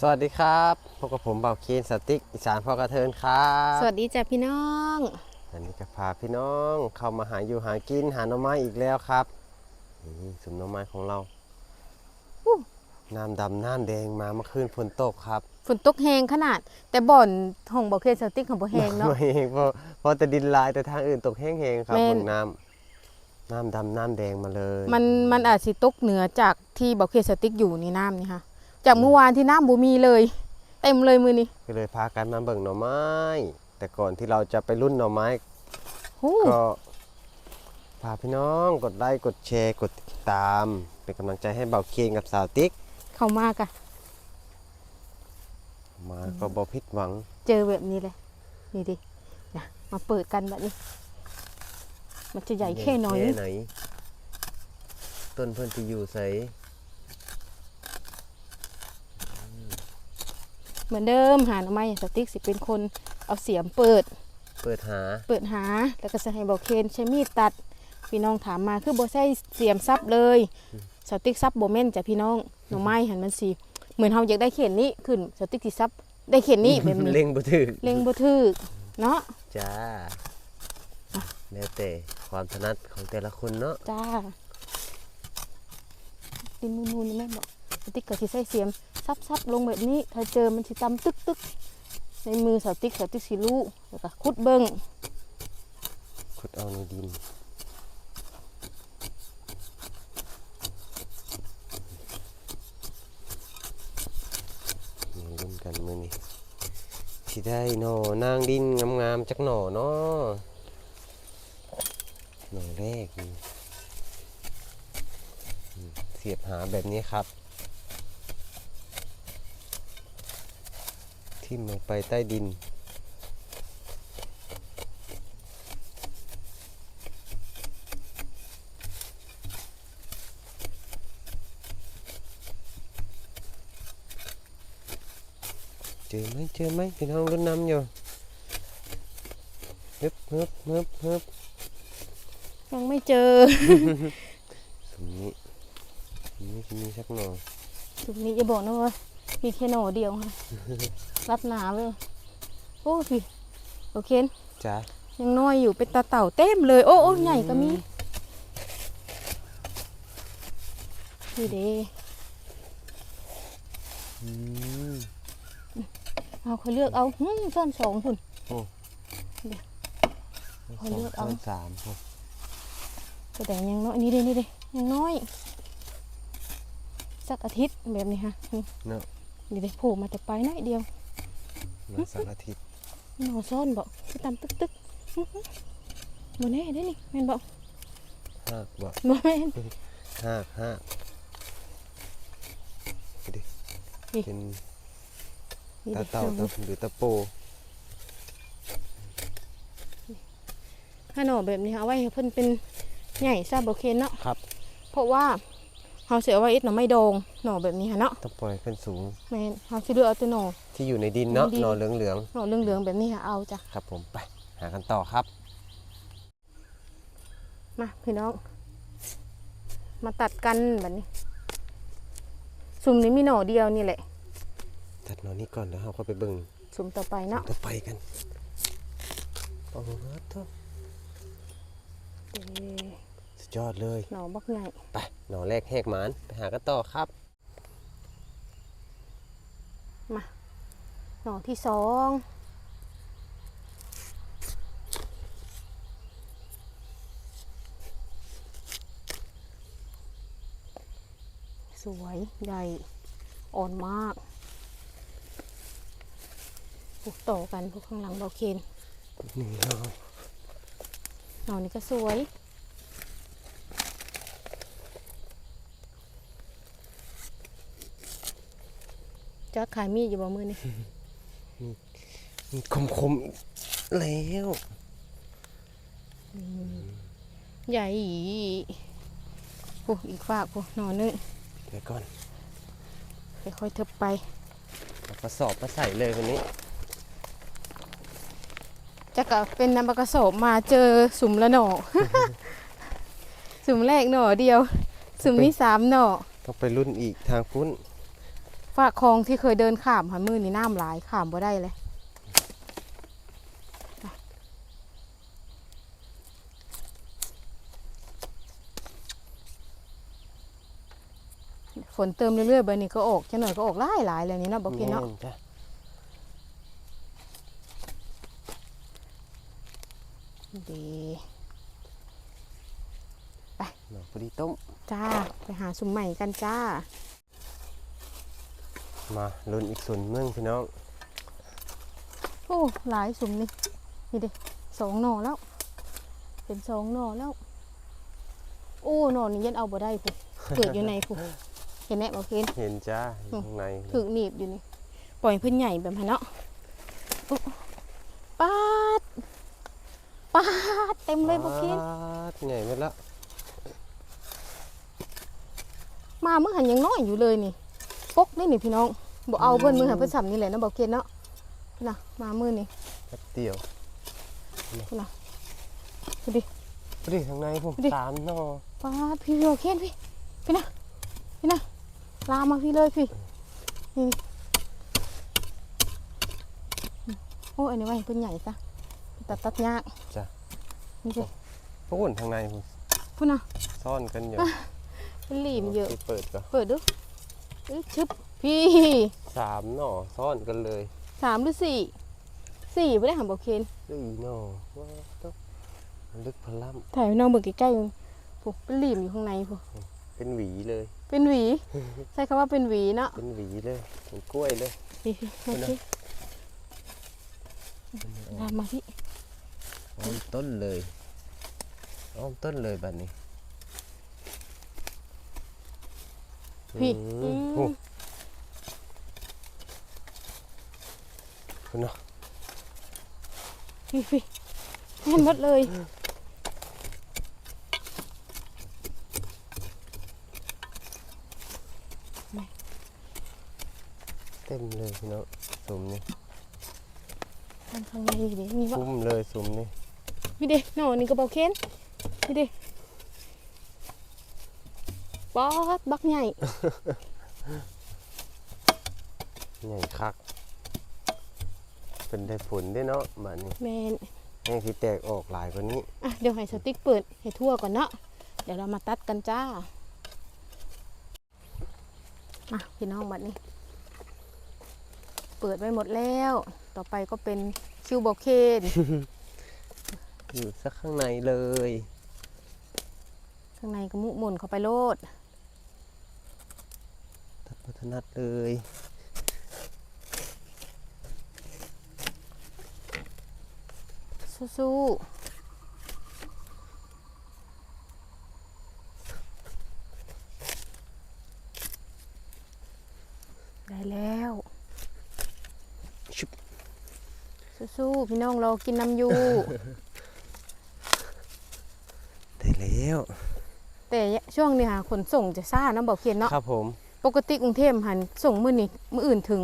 สวัสดีครับพบกับผมเบาเคนสติ๊กอีสานพ่อกระเทินครับสวัสดีจ้ะพี่น้องอันนี้ก็พาพี่น้องเข้ามาหาอยู่หากินหาหน่อไม้อีกแล้วครับนี่สุมหน่อไม้ของเราน้ำดำน้ำแดงมาเมื่อคืนฝนตกครับฝนตกแหงขนาด แต่บ่อนห้องบ่อเคสติกของบ่แหงเนาะไม่เพราะเพราะแต่ดินลายแต่ทางอื่นตกแห้งๆครับแม่นเบิ่งน้ำน้ำดำน้ำแดงมาเลย มันมันอาจสิตกเหนือจากที่บ่อเคสติกอยู่นี่น้ำนี่ค่ะ จากเมื่อวานที่น้ำบ่มีเลย เต็มเลยมือนี้ก็เลยพากันมาเบิ่งหน่อไม้ แต่ก่อนที่เราจะไปรุ่นหน่อไม้หู้ก็ฝากพี่น้องกดไลค์กดแชร์กดติดตาม เป็นกำลังใจให้เบาเคนกับสาวติ๊ก เข้ามากะมาก็บ่ผิดหวัง เจอแบบนี้เลยนี่ดินะมาเปิดกันแบบนี้ มันจะใหญ่แค่น้อยแค่ไหนต้นเพิ่นที่อยู่ใส เหมือนเดิมหาหน่อไม้สติ๊กสิเป็นคนเอาเสียมเปิด เปิดหา เปิดหาแล้วก็จะให้บอกเคนใช้มีดตัดพี่น้องถามมาคือบ่ใช่เสียมซับเลยสติ๊กซับบ่แม่นจ้ะพี่น้องหน่อไม้หันมันสิเหมือนเฮาอยากได้เข็นนี้ขึ้นสติ๊กสิซับได้เข็นนี้แบบนี้เล็งบ่ถึกเล็งบ่ถูกเนาะจ้าแล้วแต่ความถนัดของแต่ละคนเนาะจ้าดินนูนๆนี่แม่นบอกส ติ๊กก็สิใช้เสียมซับซับลงแบบนี้ ถ้าเจอมันสิตำตึกตึกในมือสติ๊กสติ๊กสิรู้แล้วก็ขุดเบิ่งขุดเอาในดินนี่รุ่นกันมือนี้สิได้หน่อนางดินงามๆจักหน่อเนาะหน่อแรกเสียบหาแบบนี้ครับ ทิ่มลงไปใต้ดิน เจอไหมเจอไหมพี่น้องรุ่นน้ำอยู่ฮึบฮึบฮึบฮึบยังไม่เจอ ตรงนี้ตรงนี้จะมีสักหน่อจุดนี้จะบอกนะว่า มีแค่หน่อเดียวค่ะรับหนาเลย โอ้พี่โอเคจ้ายังน้อยอยู่เป็นตาเต่าเต็มเลย โอ้โอ้ใหญ่ก็มีนี่เด้อืมเอาเขาเลือกเอาหืมซ่อนสองคุณขอเลือกเอาสงสามครับแต่แต่ยังน้อยนี่เด้นี่เด้ยังน้อย สักอาทิตย์แบบนี้ค่ะนี่เนาะ นี่เด้โผล่มาแต่ปลายน้อยเดียวมาสักอาทิตย์หน่อซ่อนบอกคือตามตึกตึกอื้อหือบ่แน่ได้นี่แม่นบอกห้ากบ่บ่แม่นห้ากห้ากดินี่เป็นนี่ตาเด้เต่าตาหรือตาโปถ้าหน่อแบบนี้เอาไว้ให้เพิ่นเป็นใหญ่ซาบ่เคนเนาะครับ เพราะว่า เฮาสิเอาไว้เอ็ดหน่อไม้ดองหน่อแบบนี้ค่ะเนาะต้องปล่อยขึ้นสูงแม่นเฮาสิเลือกเอาแต่หน่อ ที่อยู่ในดินเนาะในดิน หน่อเหลืองหน่อเหลืองๆแบบนี้ค่ะเอาจ้ะ ๆครับผมไป หากันต่อครับ มาพี่น้อง มาตัดกันแบบนี้ สุ่มนี้มีหน่อเดียวนี่แหละ ตัดหน่อนี้ก่อนแล้วเราก็ไปเบิ่งสุ่มต่อไปเนาะต่อไปกันโอ้โหทุกเอ้ยสุด ยอดเลย หน่อบักใหญ่ไปหน่อแรกแหกหมานไปหากันต่อครับหน่อที่สองสวยใหญ่อ่อนมากปลูกต่อกันพวกข้างหลังเบาเคนนี่เนาะหน่อนี้ก็สวย จะขายมีดอยู่บ่มือนี่คมคมๆอีกแล้วใหญ่โอ้อีกฝากพวกหน่อนึงเดี๋ยวก่อนค่อยๆเทิบไปเอากระสอบมาใส่เลยวันนี้จะกะเป็นน้ำปลากระสอบมาเจอสุ่มละหน่อสุ่มแรกหน่อเดียว สุ่มนี้สามหน่อต้องไปรุ่นอีกทางพุ้น ฝากคลองที่เคยเดินข้ามหันมือนี่น้ำหลายข้ามบ่ได้เลยฝนเติมเรื่อยๆไปนี่ก็ออกจะหน่อยก็ออกหลายหลายๆเลยนี่เนาะบอกกินเนาะแม่จ้ะดีหน่อพอดีต้มจ้า ไปหาสุ่มใหม่กันจ้า มาลุ้นอีกส่วนเมืองพี่น้องโอ้หลายสุ่มนี่นี่ดิสองหน่อแล้ว เป็นสองหน่อแล้ว โอ้หน่อนี่ยันเอาบ่ได้ผู้เกิดอยู่ในผู้เห็นแน่บอกเห็นเห็นจ้าอยู่ข้างในถึกหนีบอยู่นี่ปล่อยเพิ่นใหญ่แบบนั้นเนาะโอ้ปาดปาดเต็มเลยบอกเห็นปาดใหญ่ไปแล้วมาเมื่อหันยังน้อยอยู่เลยนี่ ปกได้นี่พี่น้องบ่เอาเพิ่นมือหันเพิ่นสัมนี่แหละนะบอกเกณฑ์เนาะน่ะมามือนี่แป๊บเดียวดูดิพอดีข้างในผมดูดิสามนอปาพี่บอเกณฑ์พี่พี่นะพี่นะลามมาพี่เลยพี่นี่โอ้อันนี้ไว้ให้เพิ่นใหญ่ซะตัดตัดยากจ้ะนี่สิพวกนข้างในผมพุ่นน่ะซ่อนกันอยู่หลีมเยอะเปิดก็เปิดดู อึ๊บชึบพี่สามหน่อซ่อนกันเลยสามหรือสี่สี่ไม่ได้หันบอกเคนสี่หน่อว้าวต้องลึกพลัมถ่ายให้น้องเบิกใกล้ๆมึงผูกเป็นหลีมอยู่ข้างในผูกเป็นหวีเลย เป็นหวี ใช้คำว่าเป็นหวีเนาะเป็นหวีเลยเป็นกล้วยเลยพี่พี่มาพี่ตามมาพี่อ้อมต้นเลยอ้อมต้นเลยแบบนี้ พี่อือืมมโอ้คุณเนาะพี่พี่แน่นหมดเลยเต็มเลยพี่น้องสุ่มนี่ข้างข้างในดิมีวะคุ้มเลยสุ่มนี่พี่เด็หน่อนี่ก็บอกเคนพี่เด็ ป๊อดบักใหญ่ ใหญ่คัก เป็นได้ผลได้เนาะแบบนี้แมนแห้งที่แตกออกหลายกว่านี้ อะเดี๋ยวให้สติ๊กเปิดให้ทั่วก่อนเนาะเดี๋ยวเรามาตัดกันจ้ามาพี่น้องบัดนี้ เปิดไว้หมดแล้ว ต่อไปก็เป็นคิวบอกเคนอยู่สักข้างในเลย ข้างในก็มุหมุนเข้าไปโลดทัด พัฒนัดเลยสู้ๆได้แล้วชุบสู้ๆพี่น้องเรากินน้ำอยูได้แล้ว แต่ช่วงนี้ค่ะขนส่งจะซ่าเนาะบอกเคียนเนาะครับผม ปกติกรุงเทพหันส่งมือนี่มืออื่นถึง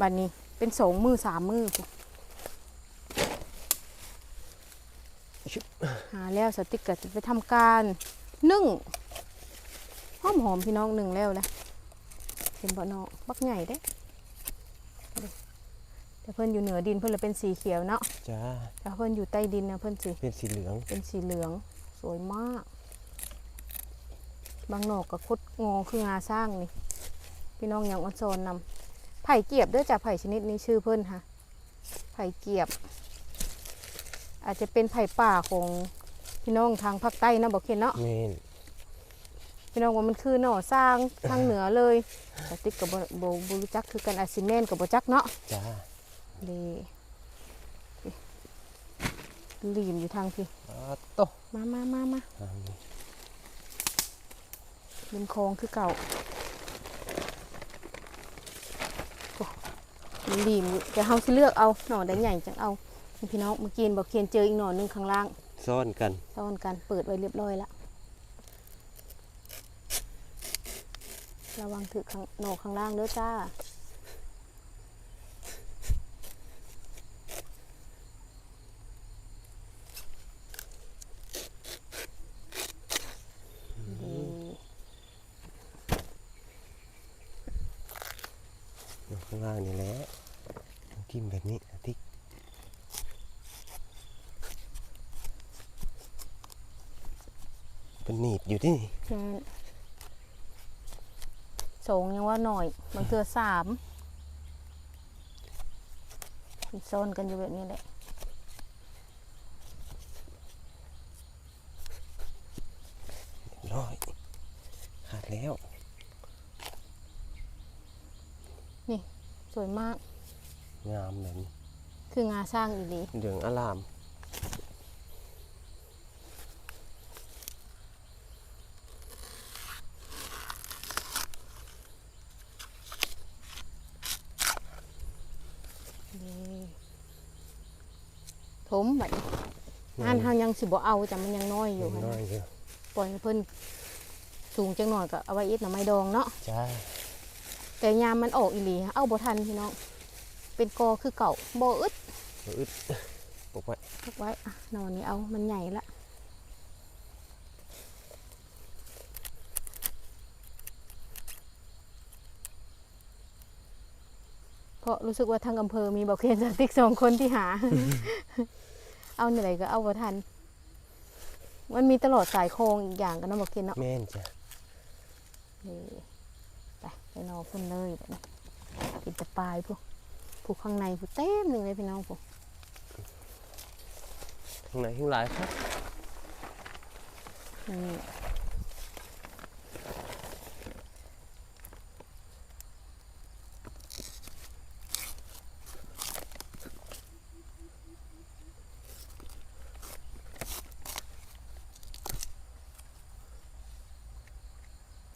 บัดนี้เป็นสองมือสามมือพู้หาแล้วสติ๊กเกอร์จะไปทำการนึ่งหอมหอมๆพี่น้องหนึ่งแล้วนะเห็นบ่เนาะบักใหญ่เด้แต่เพิ่นอยู่เหนือดินเพิ่นเลยเป็นสีเขียวเนาะจ้าแต่เพิ่นอยู่ใต้ดินนะเพิ่นสิเป็นสีเหลืองเป็นสีเหลืองสวยมาก บางหนอกกับคดงอคืองาสร้างนี่ พี่น้องอย่างออนโซนนำไผ่เกียบเด้วยจากไผ่ชนิดนี้ชื่อเพิ่นค่ะ ไผ่เกียบ อาจจะเป็นไผ่ป่าของพี่น้องทางภาคใต้นะบอกเคนเนาะเมนพี่น้องว่ามันคือหน่อสร้างทางเหนือเลยแต่ติ๊กกับบโบรู้จักคือกันอาซิเมนกับบจักเนาะจ้าดีลีมอยู่ทางพี่อาโตะมามามามาอ่านี่ ริมคลองคือเก่าโอ้มันดีมอยู่แต่เฮาสิเลือกเอาหน่อได้ใหญ่จังเอานี่พี่น้องเมื่อกี้บอกเคียนเจออีกหน่อหนึงข้างล่าง ซ่อนกัน ซ่อนกันเปิดไว้เรียบร้อยละระวังถือข้างหน่อข้างล่างเด้อจ้าดี อยู่ข้าง ล่างนี่แหละต้องกินแบบนี้อาทิกเป็นหนีบอยู่ที่นี่แม่นสองยังว่าหน่อยบางเทื่อสามมันซ่อนกันอยู่แบบนี้แหละร้อยขาดแล้ว สวยมาก งามแบบนี้คืองาสร้างอีหลีเหลืองอลาม นี่ถมบัดนี้งานเฮายังสิบ่เอาจ้ะมันยังน้อยอยู่น้อยอยู่ปล่อยให้เพิ่นสูงจังหน่อยก็เอาไว้เอ็ดหน่อไม้ดองเนาะ จ้า แต่ยามมันออกอีหลีเอาบ่ทันพี่น้อง เป็นกอคือเก่าบ่อึดเอาอึดปกไว้พักไว้อะนอนนี้เอามันใหญ่ละเพราะรู้สึกว่าทางอำเภอมีบอกเคนสติกสองคนที่หา เอาไหนก็เอาบ่ทัน มันมีตลอดสายโครงอีกอย่างกันนะบอกเคนเนาะแม่นจ้ะนี่ ไปไปนอนพุ่นเลยแบบนี้กินแต่ปลายพวกผูกข้างในผูกเต็มหนึ่งเลยพี่น้องพวกข้างในข้างหลายครับนี่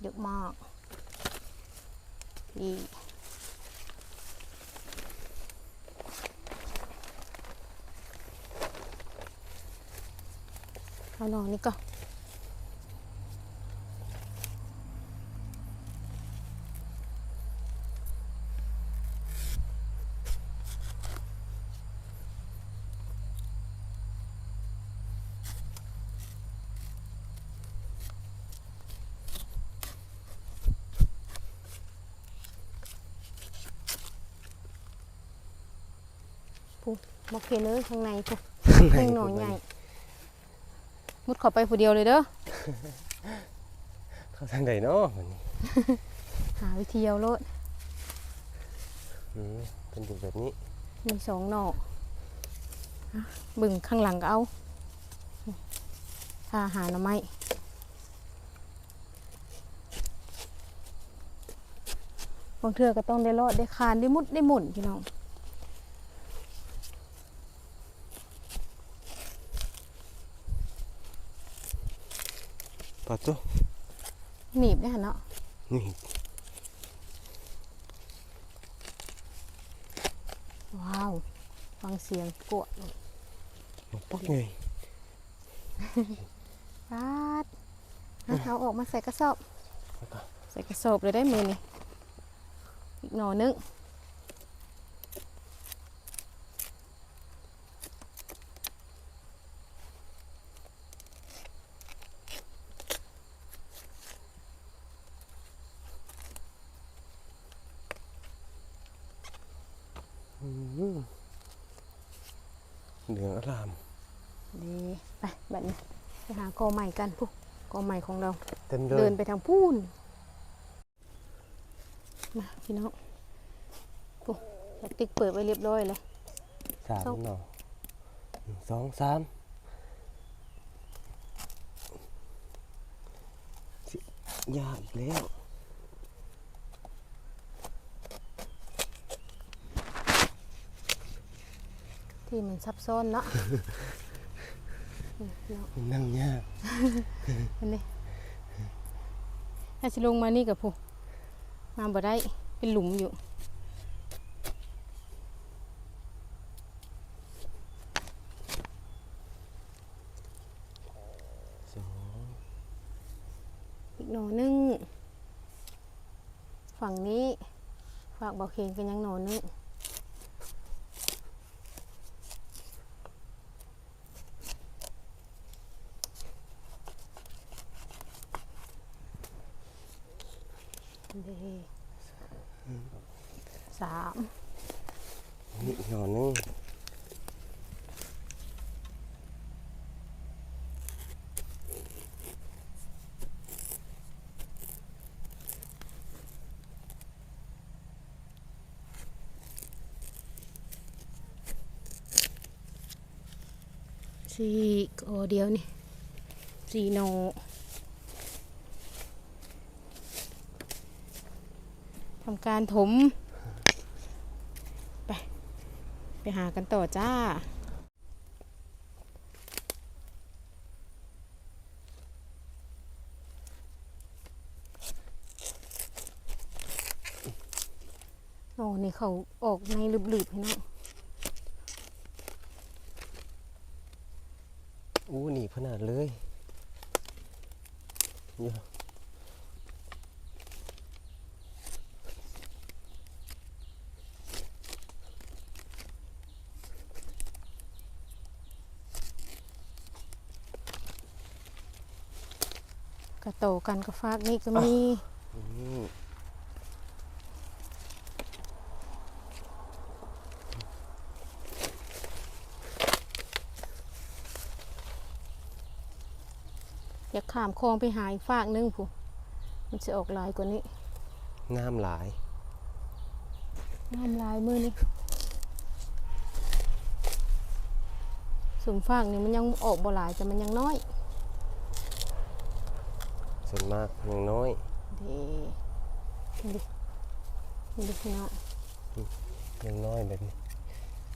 เยอะมากนี่ เอานอนนี่ก็ผู้บอกเคเลยข้างในผู้ข้างในเพิ่งหนอนใหญ่ มุดเข้าไปผู้เดียวเลยเด้อเข้าทางใดเนาะมันหาวิธีเอาโลดอืมเป็นอยู่แบบนี้ มีสองหนอกอะบึงข้างหลังก็เอาถ้าหาหน่อไม้บางเทื่อก็ต้องได้รอดได้คานได้มุดได้หมุนพี่น้อง ปะตุ๊หนีบได้หันเนาะนี่ว้าว ฟังเสียงกวดเลยมันปอกไงปาดอะเอาออกมาใส่กระสอบ ใส่กระสอบเลยได้มือนี่อีกหน่อนึง เหลืองอลาม ดีไปแบบนี้ไปหากอใหม่กันปุ๊กอใหม่ของเรา เต็มเลเดิยนไปทางพูนมาพี่น้องปุ๊แพคติกเปิดไว้เรียบร้อยเลยสามเนาะหนึ่งสองสามสิยากอีกแล้ว มันซับซ้อนเนาะนี่พี่น้องนั่งยากอันนี้ถ้าสิลงมานี่กับผู้มาบ่ได้เป็นหลุมอยู่สองอีกหน่อนึง ฝั่งนี้ฝากบอกเคนกันยังหน่อนึง เด้สสามนี่อีกหน่อนึง สี่ การถม ไป ไปหากันต่อจ้าโอ้นี่เขาออกในหลืบๆให้น้องอู้หนีขนาดเลยเยอะ กระโตกันกระฟากนี่ก็มีนี่อยากข้ามคลองไปหาอีกฟากนึงผู้มันจะออกลายกว่านี้น้ำหลายน้ำลายมือนี่สุ่มฟากนี่มันยังออกบ่หลายแต่มันยังน้อย ส่วนมากยังน้อยเดีนี่ดินี่ดิพี่น้องยังน้อยแบบนี้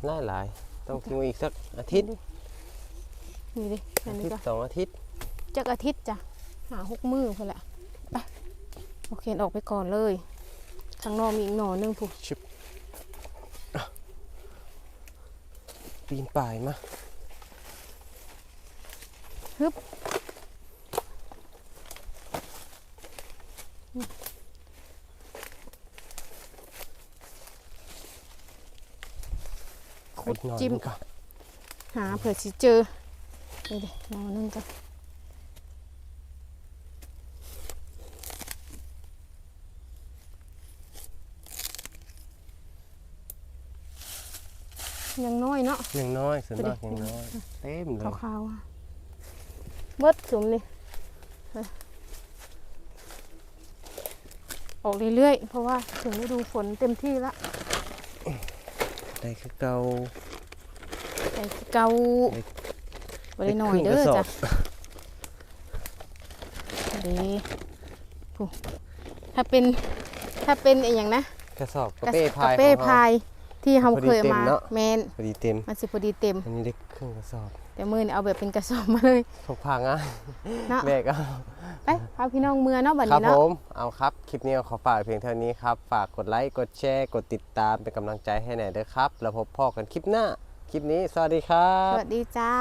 หลายหลายต้องทิ้งไว้อีกสักอาทิตย์นี่ดิอัอานนี้ทิตก็ย์สองอาทิตย์ จักอาทิตย์จ้ะหาหกมือพอแหละไปโอเคออกไปก่อนเลยข้างนอกมีอีกหน่อนึงผู้ชิบอะปีนป่ายมาฮึบ ขุดอีกหน่อยจิ้มหนึ่งก่อนหาเผื่อสิเจอนี่ดิหน่อนึงกันยังน้อยเนาะยังน้อยส่วนไปดิมากยังน้อยเต็มเลยขาวๆอะเบิดสุมนี่ไปออกเรื่อยๆ เพราะว่าถึงฤดูฝนเต็มที่ละ ได้คือเก่าแต่เกาได้บริหน่อยได้เด้ครึ่องกระสอจ้ะบเด้ผู้ถ้าเป็นถ้าเป็นอหย่างนะกระสอบกกระระเป้พายกระเป้ของเราพายที่เราพอดีเคยเต็มมาเนอะแมนพอดีเต็มมันสิพอดีเต็มอันนี้ได้ครึ่งกระสอบ แต่มือนี่เอาแบบเป็นกระสอบมาเลยพกพาง่ายเนาะแบกเอา ไปพาพี่น้องเมือเนาะบัดครับนี้เนาะผมเอาครับ คลิปนี้ขอฝากเพียงเท่านี้ครับ ฝากกดไลค์กดแชร์กดติดตามเป็นกำลังใจให้หน่อยเด้อครับ แล้วพบพ่อกันคลิปหน้า คลิปนี้สวัสดีครัสบ วัสดีจ้า